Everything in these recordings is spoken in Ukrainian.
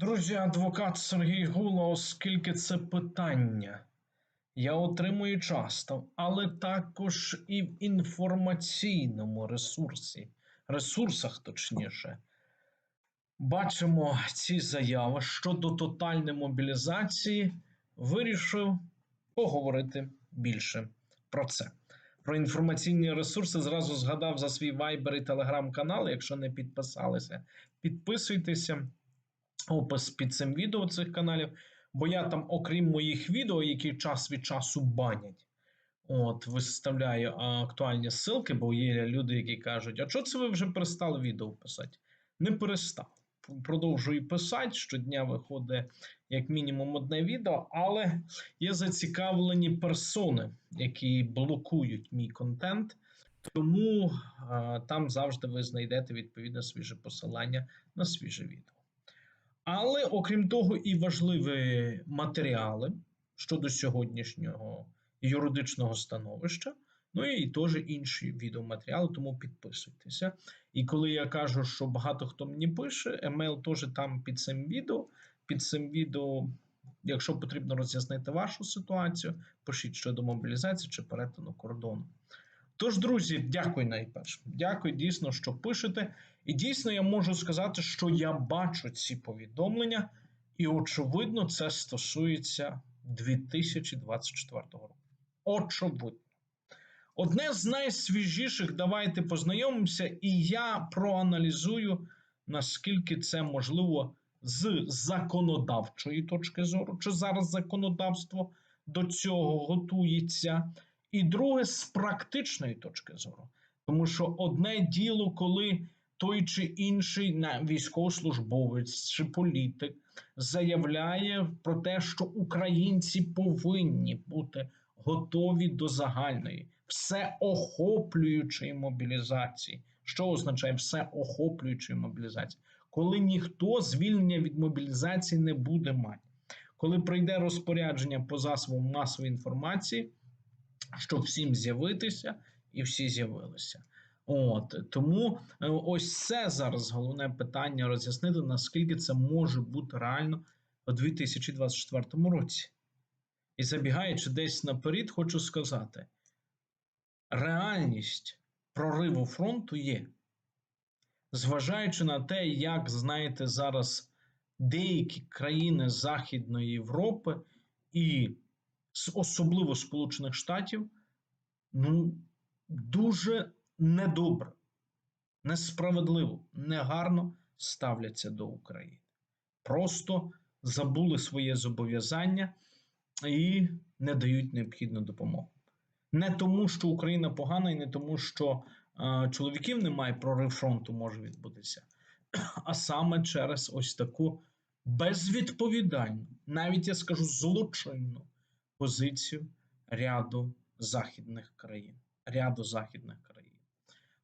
Друзі, адвокат Сергій Гула, оскільки це питання я отримую часто, але також і в інформаційному ресурсі, ресурсах, точніше, бачимо ці заяви щодо тотальної мобілізації, вирішив поговорити більше про це. Про інформаційні ресурси зразу згадав за свій вайбер і телеграм-канал. Якщо не підписалися, підписуйтеся опис під цим відео цих каналів, бо я там, окрім моїх відео, які час від часу банять, от виставляю актуальні ссылки, бо є люди, які кажуть, а чого це ви вже перестали відео писати? Не перестав. Продовжую писати. Щодня виходить як мінімум одне відео, але є зацікавлені персони, які блокують мій контент. Тому а, там завжди ви знайдете відповідне свіже посилання на свіже відео. Але окрім того, і важливі матеріали щодо сьогоднішнього юридичного становища, ну і теж інші відеоматеріали, тому підписуйтеся. І коли я кажу, що багато хто мені пише, емейл теж там під цим відео. Під цим відео, якщо потрібно роз'яснити вашу ситуацію, пишіть щодо мобілізації чи перетину кордону. Тож, друзі, дякую найперше. Дякую дійсно, що пишете. І дійсно я можу сказати, що я бачу ці повідомлення, і, очевидно, це стосується 2024 року. Очевидно. Одне з найсвіжіших, давайте познайомимося, і я проаналізую, наскільки це можливо з законодавчої точки зору, чи зараз законодавство до цього готується. І друге, з практичної точки зору. Тому що одне діло, коли той чи інший військовослужбовець чи політик заявляє про те, що українці повинні бути готові до загальної, всеохоплюючої мобілізації. Що означає всеохоплюючої мобілізації? Коли ніхто звільнення від мобілізації не буде мати, коли прийде розпорядження по засобам масової інформації щоб всім з'явитися, і всі з'явилися. От тому е, ось це зараз головне питання роз'яснити, наскільки це може бути реально у 2024 році. І забігаючи десь наперед, хочу сказати: реальність прориву фронту є. Зважаючи на те, як знаєте, зараз деякі країни Західної Європи і особливо Сполучених Штатів, ну, дуже недобре, несправедливо, негарно ставляться до України. Просто забули своє зобов'язання і не дають необхідну допомогу. Не тому, що Україна погана, і не тому, що е, чоловіків немає, прорив фронту може відбутися, а саме через ось таку безвідповідальну, навіть я скажу злочинну позицію ряду західних країн. Ряду західних країн.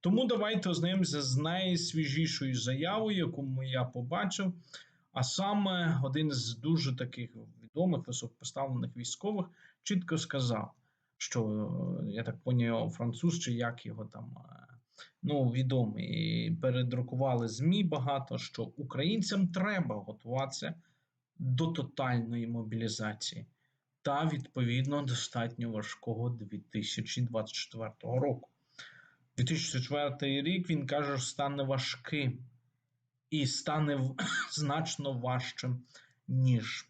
Тому давайте ознайомимося з найсвіжішою заявою, яку я побачив. А саме один з дуже таких відомих високопоставлених військових чітко сказав, що я так поняв, француз чи як його там ну, відомий, передрукували ЗМІ багато, що українцям треба готуватися до тотальної мобілізації та відповідно достатньо важкого 2024 року. 2004 рік він каже, що стане важким і стане значно важчим, ніж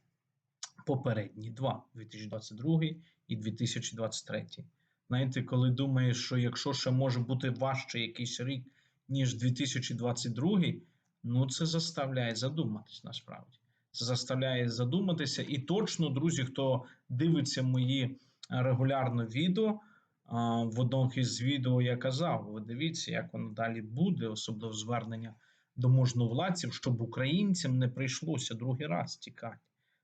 попередні два 2022 і 2023. Знаєте, коли думаєш, що якщо ще може бути важче якийсь рік, ніж 2022, ну це заставляє задуматись насправді. Заставляє задуматися. І точно, друзі, хто дивиться мої регулярно відео. В одному із відео я казав: ви дивіться, як воно далі буде, особливо звернення до можновладців, щоб українцям не прийшлося другий раз тікати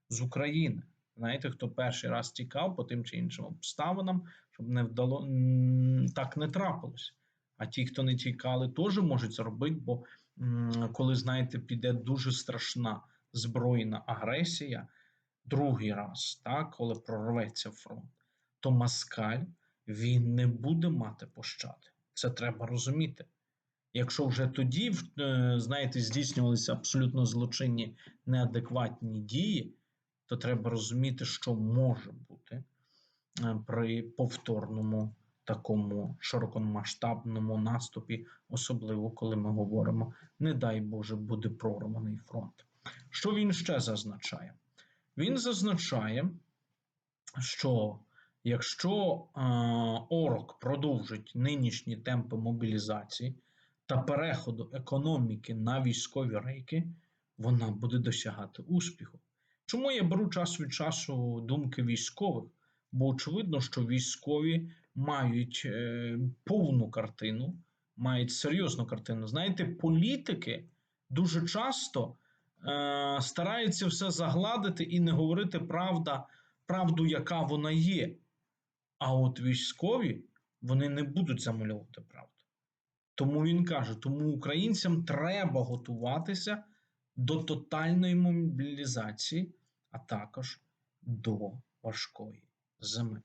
з України. Знаєте, хто перший раз тікав по тим чи іншим обставинам, щоб не вдало так не трапилось. А ті, хто не тікали, теж можуть зробити, бо коли знаєте, піде дуже страшна збройна агресія другий раз, так, коли прорветься фронт, то Маскаль він не буде мати пощади. Це треба розуміти. Якщо вже тоді, е, знаєте, здійснювалися абсолютно злочинні неадекватні дії, то треба розуміти, що може бути е, при повторному такому широкомасштабному наступі, особливо коли ми говоримо, не дай Боже, буде прорваний фронт. Що він ще зазначає? Він зазначає, що якщо е, ОРОК продовжить нинішні темпи мобілізації та переходу економіки на військові рейки, вона буде досягати успіху. Чому я беру час від часу думки військових? Бо очевидно, що військові мають е, повну картину, мають серйозну картину. Знаєте, політики дуже часто е, стараються все загладити і не говорити правда, правду, яка вона є. А от військові вони не будуть замальовувати правду. Тому він каже: тому українцям треба готуватися до тотальної мобілізації, а також до важкої зими.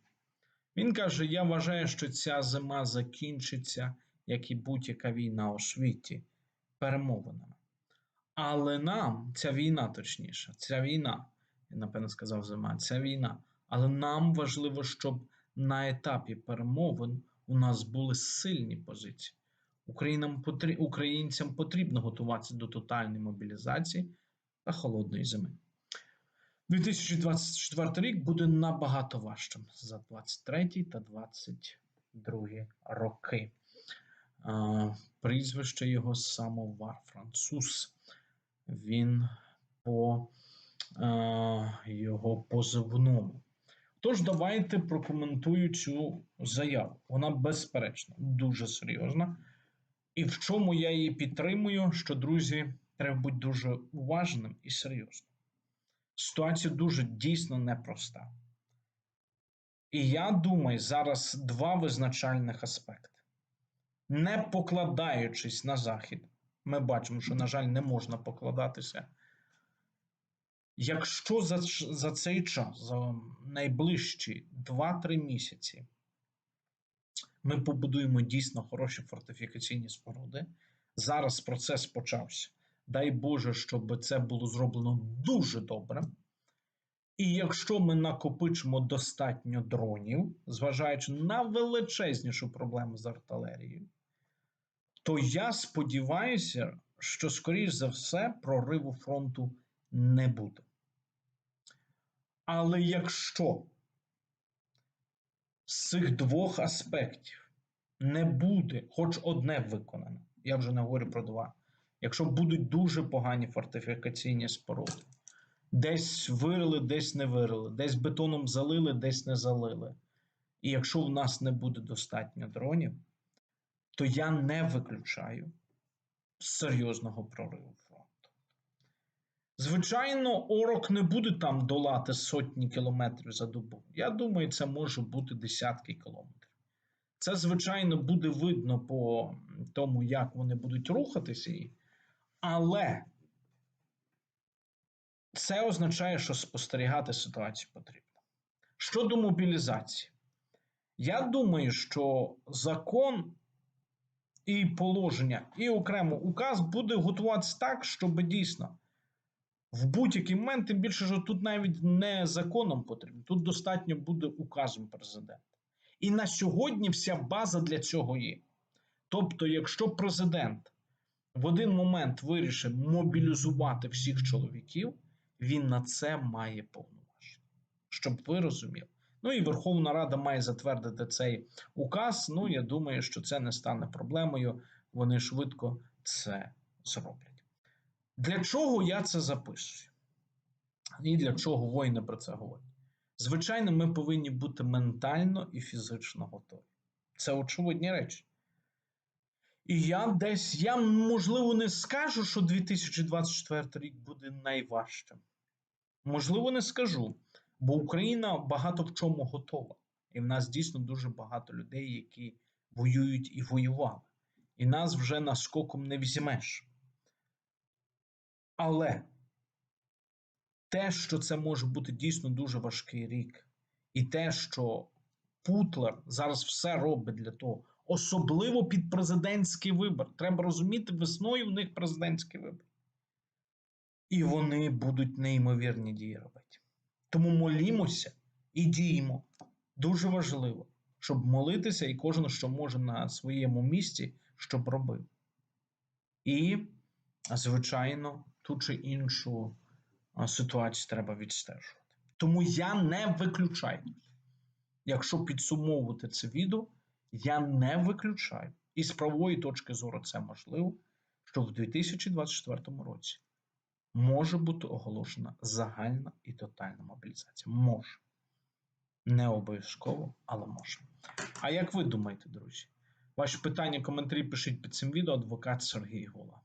Він каже: Я вважаю, що ця зима закінчиться, як і будь-яка війна у світі, перемовинами. Але нам, ця війна, точніше, ця війна, він напевно сказав зима, ця війна. Але нам важливо, щоб на етапі перемовин у нас були сильні позиції. Українам потрі... Українцям потрібно готуватися до тотальної мобілізації та холодної зими. 2024 рік буде набагато важчим за 23 та 22 роки. Прізвище його самовар француз. Він по а, його позивному. Тож, давайте прокоментую цю заяву. Вона безперечно дуже серйозна. І в чому я її підтримую, що, друзі, треба бути дуже уважним і серйозним. Ситуація дуже дійсно непроста. І я думаю, зараз два визначальних аспекти. Не покладаючись на Захід, ми бачимо, що, на жаль, не можна покладатися. Якщо за, за цей час, за найближчі 2-3 місяці, ми побудуємо дійсно хороші фортифікаційні споруди. Зараз процес почався. Дай Боже, щоб це було зроблено дуже добре. І якщо ми накопичимо достатньо дронів, зважаючи на величезнішу проблему з артилерією, то я сподіваюся, що, скоріш за все, прориву фронту не буде. Але якщо з цих двох аспектів не буде хоч одне виконане, я вже не говорю про два. Якщо будуть дуже погані фортифікаційні споруди, десь вирили, десь не вирили, десь бетоном залили, десь не залили. І якщо в нас не буде достатньо дронів, то я не виключаю серйозного прориву фронту. Звичайно, орок не буде там долати сотні кілометрів за добу. Я думаю, це може бути десятки кілометрів. Це, звичайно, буде видно по тому, як вони будуть рухатися, але це означає, що спостерігати ситуацію потрібно. Щодо мобілізації, я думаю, що закон і положення, і окремо указ буде готуватися так, щоб дійсно в будь-який момент, тим більше, що тут навіть не законом потрібно, тут достатньо буде указом президента. І на сьогодні вся база для цього є. Тобто, якщо президент в один момент вирішив мобілізувати всіх чоловіків, він на це має повноваження. Щоб ви розуміли. Ну і Верховна Рада має затвердити цей указ. Ну, я думаю, що це не стане проблемою. Вони швидко це зроблять. Для чого я це записую? І для чого воїни про це говорять? Звичайно, ми повинні бути ментально і фізично готові. Це очевидні речі. І я десь, я можливо не скажу, що 2024 рік буде найважчим. Можливо, не скажу, бо Україна багато в чому готова. І в нас дійсно дуже багато людей, які воюють і воювали. І нас вже наскоком не візьмеш. Але те, що це може бути дійсно дуже важкий рік, і те, що Путлер зараз все робить для того, особливо під президентський вибір. Треба розуміти, весною в них президентський вибір. І вони будуть неймовірні дії робити. Тому молімося і діємо. Дуже важливо, щоб молитися, і кожен, що може на своєму місці, щоб робив. І, звичайно, ту чи іншу ситуацію треба відстежувати. Тому я не виключаю. Якщо підсумовувати це відео, я не виключаю. І з правової точки зору це можливо, що в 2024 році може бути оголошена загальна і тотальна мобілізація. Може. Не обов'язково, але може. А як ви думаєте, друзі? Ваші питання, коментарі пишіть під цим відео. Адвокат Сергій Гола.